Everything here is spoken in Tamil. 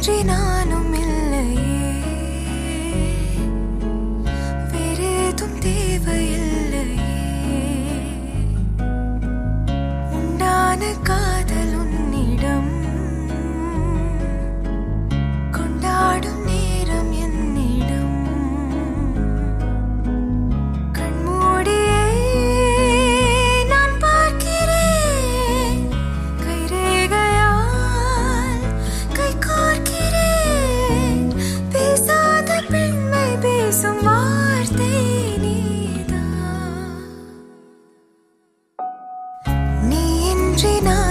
இன்றி நானும் இல்லையே. வேறேதும் தே ఉంచినా